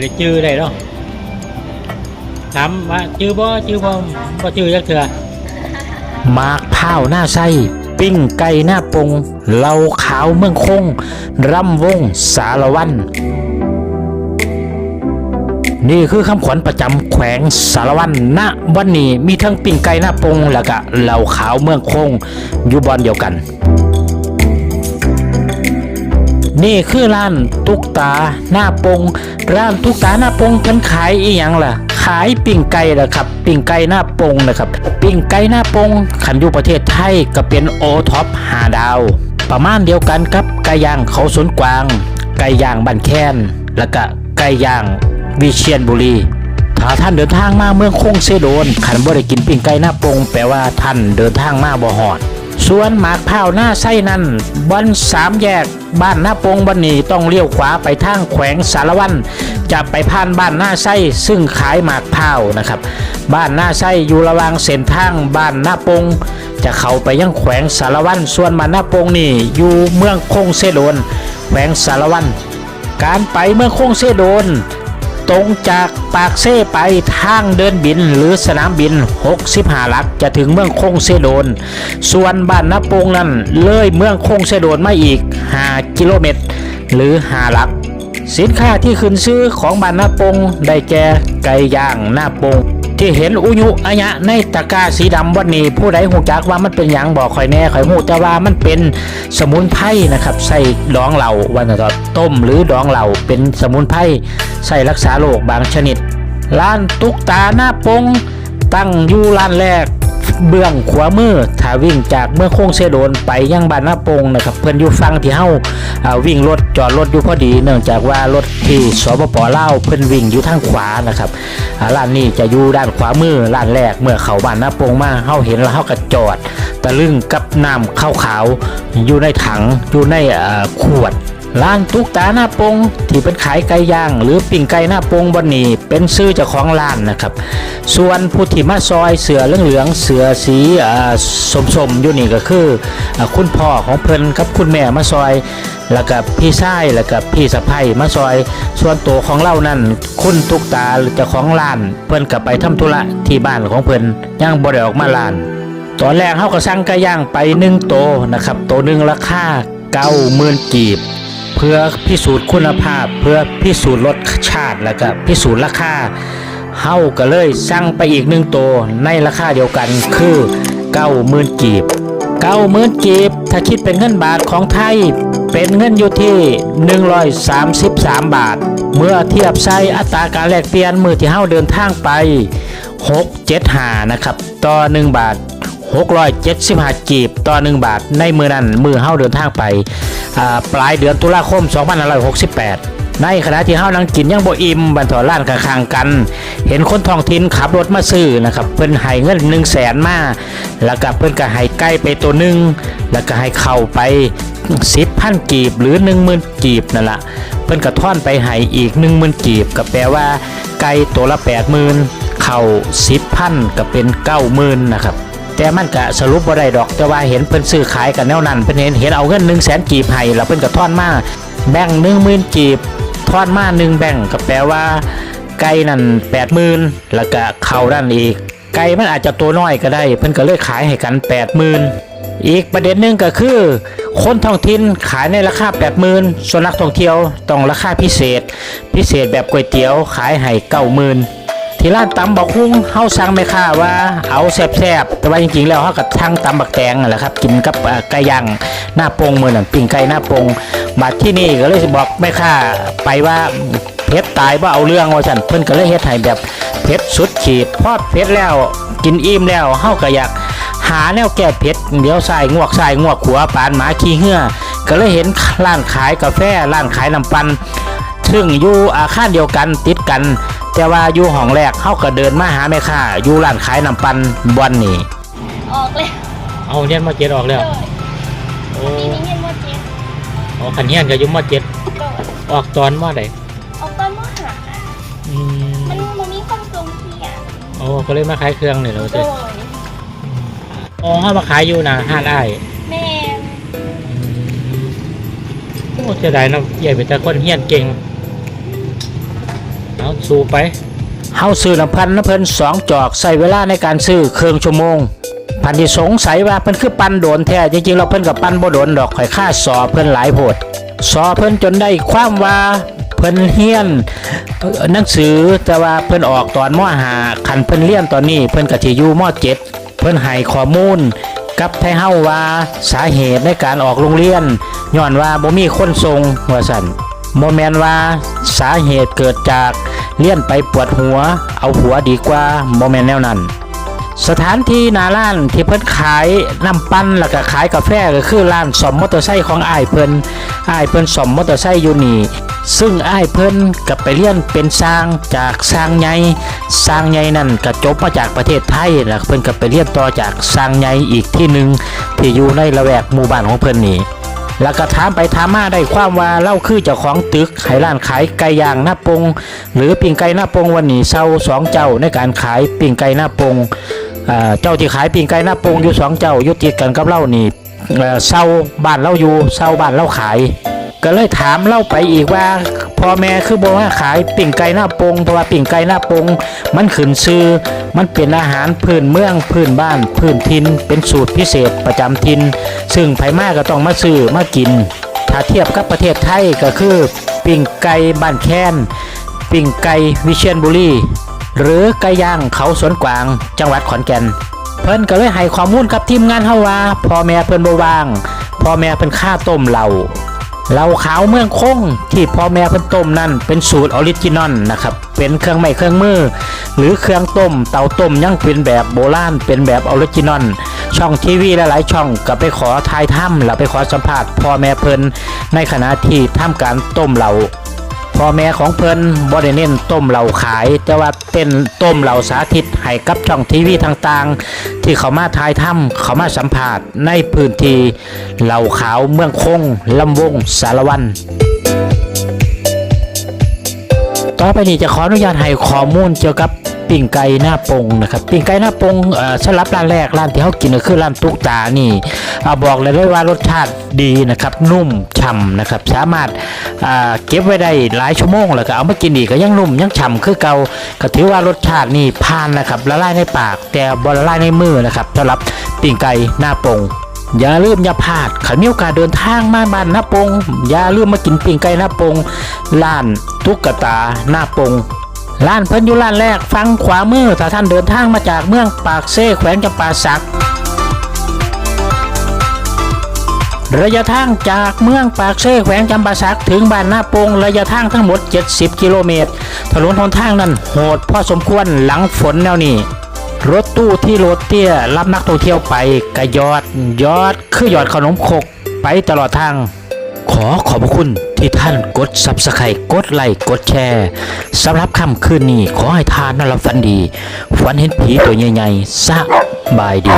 ได้จื้อได้เนาะถามว่าจื้อบ่จื้อบ่บ่จื้อจักเทื่อหมากพ้าหน้าไส้ปิ้งไก่หน้าปงเหล้าขาวเมืองคงรำวงสารวัน นี่คือคำขวัญประจำแขวงสารวันณวันนี้มีทั้งปิ้งไก่หน้าปงแล้วก็เหล้าขาวเมืองคงอยู่บอนเดียวกัน นี่คือร้านตุกตาหน้าปง ร้านตุกตาหน้าปงเพิ่นขายอีหยังล่ะ ขายปิ้งไก่นะครับ ปิ้งไก่หน้าปงนะครับ ปิ้งไก่หน้าปงขันอยู่ประเทศไทยก็เป็นโอท็อปหาดาว ประมาณเดียวกันกับไก่ย่างเขาสวนกวาง ไก่ย่างบันแค้น แล้วก็ไก่ย่างวิเชียนบุรีถ้าท่านเดินทางมาเมืองคงเซโดนขันบ่ได้กินปิ้งไก่หน้าปงแปลว่าท่านเดินทางมาบ่หอด สวนหมากพร้าหน้าไส้นั้นบอนสามแยกบ้านหน้าปงบันนีต้องเลี้ยวขวาไปทางแขวงสารวัน จะไปผ่านบ้านหน้าไส้ซึ่งขายหมากพร้านะครับ บ้านหน้าไส้อยู่ระหว่างเส้นทางบ้านหน้าปง จะเข้าไปยังแขวงสารวันส่วนบ้านหน้าปงนี่อยู่เมืองคงเซโดนแขวงสารวัน การไปเมืองคงเซโดน ตรงจากปากเซ่ไปทางเดินบินหรือสนามบิน 65 หลักจะถึงเมืองคงเซโดน ส่วนบ้านนาปงนั้นเลยเมืองคงเซโดนมาอีก 5 กิโลเมตร หรือ 5 หลัก สินค้าที่ขึ้นซื้อของบ้านนาปงได้แก่ไก่ย่างหน้าปง ที่เห็นอุยุอายะในตะกร้าสีดำวันนี้ ผู้ใดหูจักว่ามันเป็นหยังบอกข่อยแน่ข่อยหูแต่ว่ามันเป็นสมุนไพรนะครับใส่ดองเหล่าวันต่อต้มหรือดองเหล่าเป็นสมุนไพรใส่รักษาโรคบางชนิด ร้านตุกตาหน้าปงตั้งอยู่ร้านแรก เบื้องขวามือถ้าวิ่งจากเมืองโค้งเซโดนไปยังบ้านนาปงนะครับเพิ่อนอยู่ฟังที่เฮาอ่าวิ่งรถจอดรถอยู่พอดี เนื่องจากว่ารถที่สปปลาเพิ่อนวิ่งอยู่ทางขวานะครับอ่าร้านนี้จะอยู่ด้านขวามือร้านแรกเมื่อเข้าบ้านนาปงมาเฮาเห็นแล้วเฮาก็จอด ตะลึงกับน้ำขาวขาวๆอยู่ในถังอยู่ในขวด ร้านตุกตาหน้าปงที่เป็นขายไก่ย่าง หรือปิ่งไก่หน้าปงบนนี้เป็นซื้อเจ้าของร้านนะครับ ส่วนผู้ที่มาซอยเสือเหลืองๆเสือสีอ่าสมอยู่นี่ก็คืออคุณพ่อของเพิ่นกับคุณแม่มาซอย แล้วก็พี่ชายแล้วก็พี่สะใภ้มาซอย ส่วนตัวของเรานั่นคุณตุกตาหรือเจ้าของร้าน เพิ่นก็ไปทำธุระที่บ้านของเพิ่นยังบ่ได้ออกมาร้าน ตอนแรกเขาก็สั่งไก่ย่างไปหนึ่งโตนะครับโตหนึ่งราคาเก้าหมื่นกีบ เพื่อพิสูจน์คุณภาพ เพื่อพิสูจน์รสชาติแล้วก็พิสูจน์ราคาเฮาก็เลยสั่งไปอีกหนึ่งโตวในราคาเดียวกันคือเก้าหมื่นกีบเก้าหมื่นกีบ ถ้าคิดเป็นเงินบาทของไทย เป็นเงินอยู่ที่ 133 บาท เมื่อเทียบใช้อัตราการแลกเปลี่ยนมือที่เฮาเดินทางไป 675 นะครับ ต่อ 1 บาท 675 กีบต่อ 1 บาท ในมือนั้นมือเฮาเดินทางไปปลายเดือนตุลาคม 2568 ในขณะที่เฮานั่งกินยังบ่อิ่มบันทอร้านข้างๆกัน เห็นคนท้องถิ่นขับรถมาซื้อนะครับเพิ่นให้เงิน1 0 0 0 0แสนมาแล้วก็เพิ่นก็ให้ไก่ไปตัวหนึง แล้วก็ให้เข้าไป10พันกีบหรือ 10,000 กีบนั่นละเพิ่นก็ทอนไปให้อีก 10,000 กีบก็แปลว่าไก่ตัวละ 80,000เข้า10พันก็เป็น 90,000นะครับ แต่มันก็สรุปบ่ได้ดอก แต่ว่าเห็นเพิ่นซื้อขายกันแนวนั้นเพิ่นเห็นเห็นเอาเงิน1 0 0 0 0แสนกีบให้แล้วเพิ่นก็ทอนมาแบ่ง10,000กีบทอนมา1แบ่งก็แปลว่าไก่นั่น80,000แล้วก็เข้านั่นอีก ไก่มันอาจจะตัวน้อยก็ได้ เพิ่นก็เลยขายให้กัน 80,000 อีกประเด็นหนึ่งก็คือ คนท้องถิ่นขายในราคา 80,000ส่วนนักท่องเที่ยวต้องราคาพิเศษ พิเศษแบบก๋วยเตี๋ยวขายให้90,000 ที่ร้านตำบักฮุ้งเฮาสั่งแม่ค้าว่าเอาแซ่บๆแต่ว่าจริงๆแล้วเฮาก็ทั้งตำบักแตงนั่นแหละครับกินกับไก่ย่างหน้าโปงมือนั้นปิ้งไก่หน้าโปงบัดที่นี่ก็เลยบอกแม่ค้าไปว่าเผ็ดตายบ่าเอาเรื่องว่าซั่นเพิ่นก็เลยเฮ็ดให้แบบเผ็ดสุดขีดพอดเผ็ดแล้วกินอิ่มแล้วเฮาก็อยากหาแนวแก้เผ็ดเดี๋ยวใส่งวกใส่งวกขัวปานหมาขี้เหื่อก็เลยเห็นร้านขายกาแฟร้านขายน้ำปั่นซึ่งอยู่อาคารเดียวกันติดกัน แต่ว่าอยู่ห้องแรกเขาก็เดินมาหาแม่ค้าอยู่ร้านขายน้ำปั่นบอนนี่ออกเลยเอาเรียนมเจ็ดออกแล้วโอ้ปีนี้เงินว่าเจ็ดเอาขันเฮียนก็อยุ่มเจ็ดโดยออกตอนมาไดออกตอนมหาอืมมันมันมีความทรงเที่ยงโอ้ก็เลยมาขายเครื่องนี่เหรอโดเจ้ยอ๋อเฮามาขายอยู่นะห้านอ้ายแม่โอ้เสียดายเนาะใหญ่เป็นแต่คนเฮียนเก่ง เอาสู้ไปเฮาซื้อน้ำพันน้ำเพิ่นสองจอกใส่เวลาในการซื้อเครื่องชั่วโมงพันที่สงสัยว่าเพิ่นคือปันโดนแท้จริงๆเราเพิ่นกับปันบ่โดนดอกข่อยค่าสอเพิ่นหลายโพดสอเพิ่นจนได้ความว่าเพิ่นเฮียนหนังสือแต่ว่าเพิ่นออกตอนมหาคันเพิ่นเรียนตอนนี้เพิ่นก็สิอยู่มเจ็ดเพิ่นให้ข้อมูลกับไทเฮาว่าสาเหตุในการออกโรงเรียนย้อนว่าบ่มีคนส่งว่าซั่น บ่แมนว่าสาเหตุเกิดจากเลี้ยนไปปวดหัว เอาหัวดีกว่าบ่แมนแนวนั้น สถานที่นาร้านที่เพิ่นขายน้ำปั้นแล้วก็ขายกาแฟก็คือร้านซ่อมมอเตอร์ไซค์ของอ้ายเพิ่นอ้ายเพิ่นซ่อมมอเตอร์ไซค์อยู่นี่ซึ่งอ้ายเพิ่นก็ไปเรียนเป็นสร้างจากสร้างใหญ่สร้างใหญ่นั่นก็จบมาจากประเทศไทยแล้วเพิ่นก็ไปเรียนต่อจากสร้างใหญ่อีกที่หนึ่งที่อยู่ในละแวกหมู่บ้านของเพิ่นนี่ แล้วก็ถามไปถามมาได้ความว่าเล่าคือเจ้าของตึกขายร้านขายไก่ย่างหน้าปง หรือปิ่งไก่หน้าปงวันนี้เศร้าสองเจ้าในการขายปิ่งไก่หน้าปงเจ้าที่ขายปิ่งไก่หน้าปงอยู่สองเจ้ายุติกันกับเล่านี่เอ่าบ้านเล่าอยู่เศร้าบ้านเล่าขาย ก็เลยถามเล่าไปอีกว่า พ่อแม่คือบอกว่าขายปิ่งไก่หน้าปงเพราะว่าปิ่งไก่หน้าปง มันขึ้นซื้อ มันเป็นอาหารพื้นเมืองพื้นบ้าน พื้นทิน เป็นสูตรพิเศษประจำทิน ซึ่งไผ่มาก็ต้องมาซื้อมากิน ถ้าเทียบกับประเทศไทยก็คือ ปิ่งไก่บ้านแค้นปิ่งไก่วิเชียรบุรีหรือไก่ย่างเขาสวนกวาง จังหวัดขอนแก่น เพิ่นก็เลยให้ข้อมูลกับทีมงานเฮาว่าพ่อแม่เพิ่นบ่ว่างพ่อแม่เพิ่นฆ่าต้มเหล้า เหล้าขาวเมืองคงที่พ่อแม่เพิ่นต้มนั่นเป็นสูตรออริจินอลนะครับ เป็นเครื่องไม้เครื่องมือ หรือเครื่องต้ม เตาต้มยังเป็นแบบโบราณเป็นแบบออริจินอลช่องทีวีหลายๆช่องก็ไปขอทายถ้ำแล้วไปขอสัมภาษณ์พ่อแม่เพิ่นในขณะที่ทำการต้มเหล้า พ่อแม่ของเพิ่นบ่ได้เน้นต้มเหล่าขาย แต่ว่าเป็นต้มเหล่าสาธิตให้กับช่องทีวีต่างๆ ที่เขามาทายถ้ำเขามาสัมผัสในพื้นที่เหล่าขาวเมืองคงลำวงสารวันต่อไปนี้จะขออนุญาตให้ข้อมูลเกี่ยวกับ ปิ่งไก่หน้าปงนะครับปิ่งไก่หน้าปงเอ่อสำหรับร้านแรกร้านที่เขากินก็คือร้านตุ๊กตานี่เอาบอกเลยได้ว่ารสชาติดีนะครับนุ่มฉ่ำนะครับ สามารถอ่าเก็บไว้ได้หลายชั่วโมงแล้วก็เอามากินอีกก็ยังนุ่มยังฉ่ำคือเกาก็ถือว่ารสชาตินี่ผ่านนะครับละลายในปาก แต่บละลายในมือนะครับสำหรับปิ่งไก่หน้าปงอย่าลืมอย่าพลาดขันมีโอกาสเดินทางมาบ้านหน้าปงอย่าลืมมากินปิ่งไก่หน้าปงร้านตุ๊กตาหน้าปง ร้านเพิ่นอยู่ร้านแรกฟังขวามือถ้าท่านเดินทางมาจากเมืองปากเซ่แขวงจำปาสัก ระยะทางจากเมืองปากเซ่แขวงจำปาสักถึงบ้านนาปงระยะทางทั้งหมด 70 กิโลเมตร ถนนหนทางนั้นโหดพอสมควรหลังฝนแนวนี้รถตู้ที่รถเตี้ยรับนักท่องเที่ยวไปกระยอดยอดคือยอดขนมคกไปตลอดทาง ขอขอบพระคุณที่ท่านกดซับสไครต์กดไลค์กดแชร์สำหรับค่ำคืนนี้ขอให้ทานนอนหลับฝันดีฝันเห็นผีตัวใหญ่ๆสบายดี